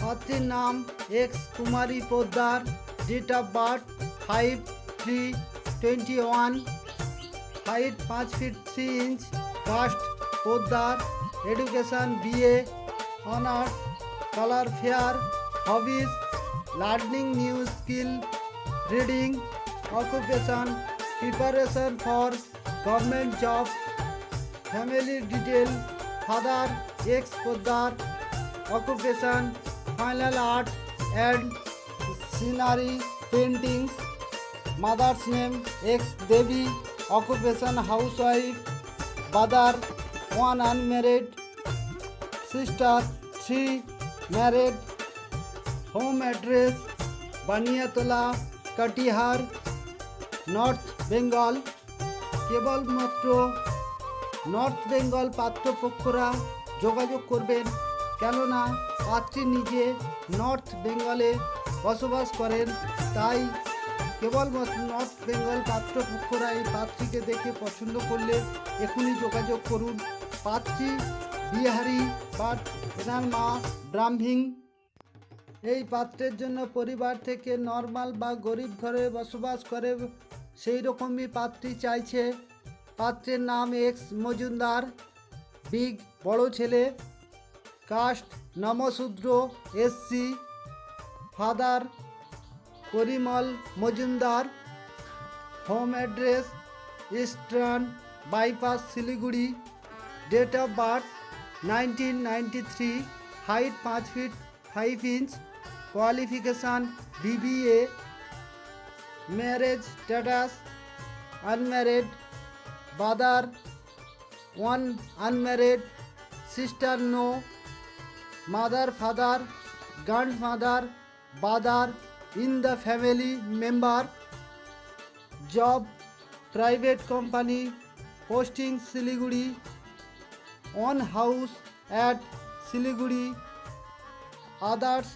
পাত্রীর নাম X Kumari Poddar date of birth five three twenty one, height পাঁচ feet three inch caste Poddar, education BA, honours, colour fair, hobbies, learning new skill, reading, occupation, preparation for government job, family detail, father X Poddar occupation final art and scenery paintings mother's name X Devi occupation housewife brother one unmarried sister three married home address Baniyatala Katihar north Bengal কেবলমাত্র north Bengal পাত্রপক্ষরা যোগাযোগ করবেন কেননা পাত্রী নিজে north বেঙ্গলে বসবাস করেন। তাই কেবলমাত্র নর্থ বেঙ্গল পাত্রপক্ষরা এই পাত্রীকে দেখে পছন্দ করলে এখনই যোগাযোগ করুন। পাত্রী বিহারি বাট এনার মা ব্রাহ্মিং। এই পাত্রের জন্য পরিবার থেকে নর্মাল বা গরিব ঘরে বসবাস করে, সেই রকমই পাত্রী চাইছে। পাত্রের নাম এক্স মজুমদার। বিগ বড় ছেলে। Caste Namasudra SC father Parimal Majumdar, home address eastern bypass Siliguri, date of birth nineteen ninety three, height পাঁচ feet five inch, qualification BBA marriage status unmarried, brother one unmarried, sister no mother father, grandmother, brother, in the family member, job, private company, posting Siliguri, on house at Siliguri, others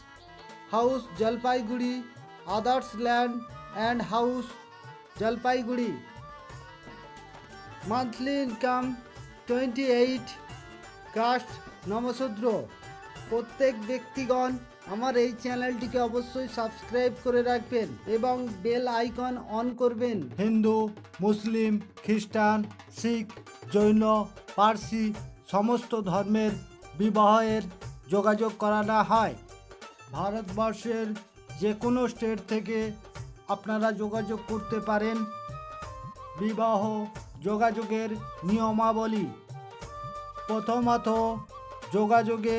house Jalpaiguri, others land and house Jalpaiguri. Monthly income twenty eight caste Namasudra প্রত্যেক ব্যক্তিগণ আমার এই চ্যানেলটিকে অবশ্যই subscribe করে রাখবেন এবং bell icon on করবেন। হিন্দু, মুসলিম, খ্রিস্টান, শিখ, জৈন, পার্সি সমস্ত ধর্মের বিবাহের যোগাযোগ করানো হয়। ভারতবর্ষের যে কোনো স্টেট থেকে আপনারা যোগাযোগ করতে পারেন। বিবাহ যোগাযোগের নিয়মাবলী। প্রথমত যোগাযোগে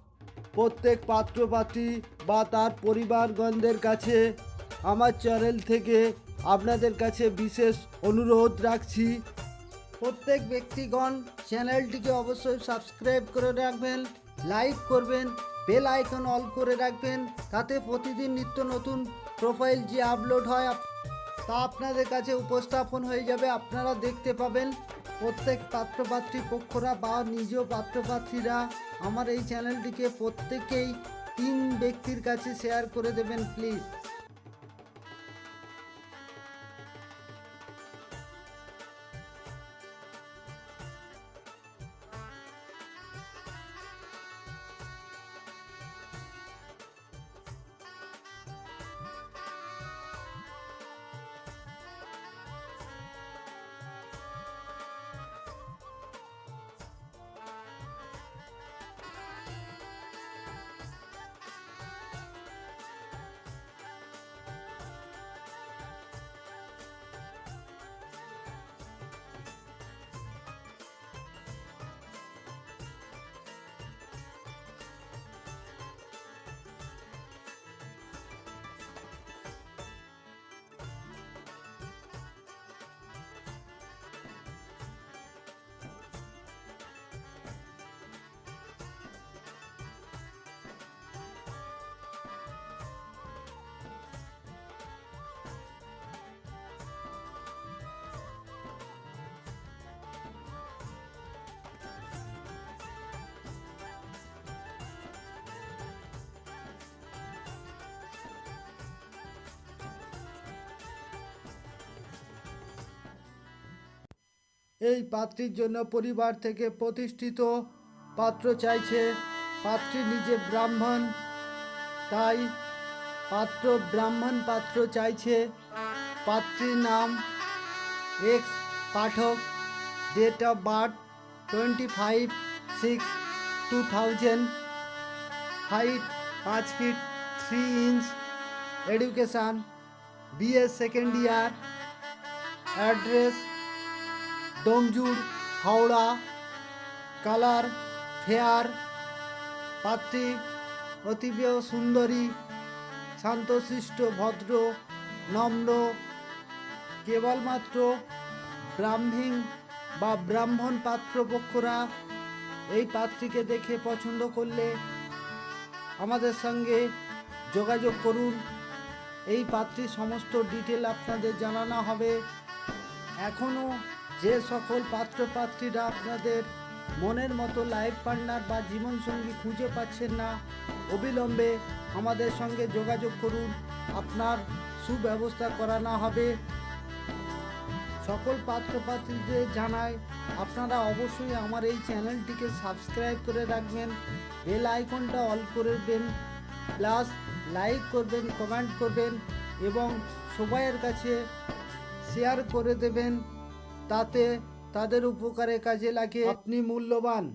প্রত্যেক পাত্রপাত্রী বা তার পরিবারগণদের কাছে আমার চ্যানেল থেকে আপনাদের কাছে বিশেষ অনুরোধ রাখছি। প্রত্যেক ব্যক্তিগণ চ্যানেলটিকে অবশ্যই সাবস্ক্রাইব করে রাখবেন, লাইক করবেন, বেল আইকন অল করে রাখবেন, তাতে প্রতিদিন নিত্য নতুন প্রোফাইল যে আপলোড হয় তা আপনাদের কাছে উপস্থাপন হয়ে যাবে। আপনারা দেখতে পাবেন প্রত্যেক পাত্রপাত্রী পক্ষরা বা নিজ পাত্রপাত্রীরা আমার এই চ্যানেলটিকে প্রত্যেকেই তিন ব্যক্তির কাছে শেয়ার করে দেবেন প্লিজ এই পাত্রীর জন্য পরিবার থেকে প্রতিষ্ঠিত পাত্র চাইছে। পাত্রী নিজে ব্রাহ্মণ, তাই পাত্র ব্রাহ্মণ পাত্র চাইছে। পাত্রীর নাম X Pathak date of birth twenty five six two thousand height পাঁচ feet three inch education BA second year address Domjur Howrah, colour, fair, পাত্রী অতীব সুন্দরী, শান্তশিষ্ট, ভদ্র, নম্র, কেবলমাত্র ব্রাহ্মীণ বা ব্রাহ্মণ পাত্রপক্ষরা এই পাত্রীকে দেখে পছন্দ করলে আমাদের সঙ্গে যোগাযোগ করুন। এই পাত্রীর সমস্ত ডিটেল আপনাদের জানানো হবে। এখনও যে সকল পাত্রপাত্রীরা আপনাদের মনের মতো লাইফ পার্টনার বা জীবনসঙ্গী খুঁজে পাচ্ছেন না, অবিলম্বে আমাদের সঙ্গে যোগাযোগ করুন। আপনার সুব্যবস্থা করানো হবে। সকল পাত্রপাত্রীদের জানায় আপনারা অবশ্যই আমার এই চ্যানেলটিকে সাবস্ক্রাইব করে রাখবেন, বেল আইকনটা অল করে দেন প্লাস লাইক করবেন, কমেন্ট করবেন এবং সবাইয়ের কাছে শেয়ার করে দেবেন। তাতে তাদের উপকারে কাজে লাগে। আপনি মূল্যবান।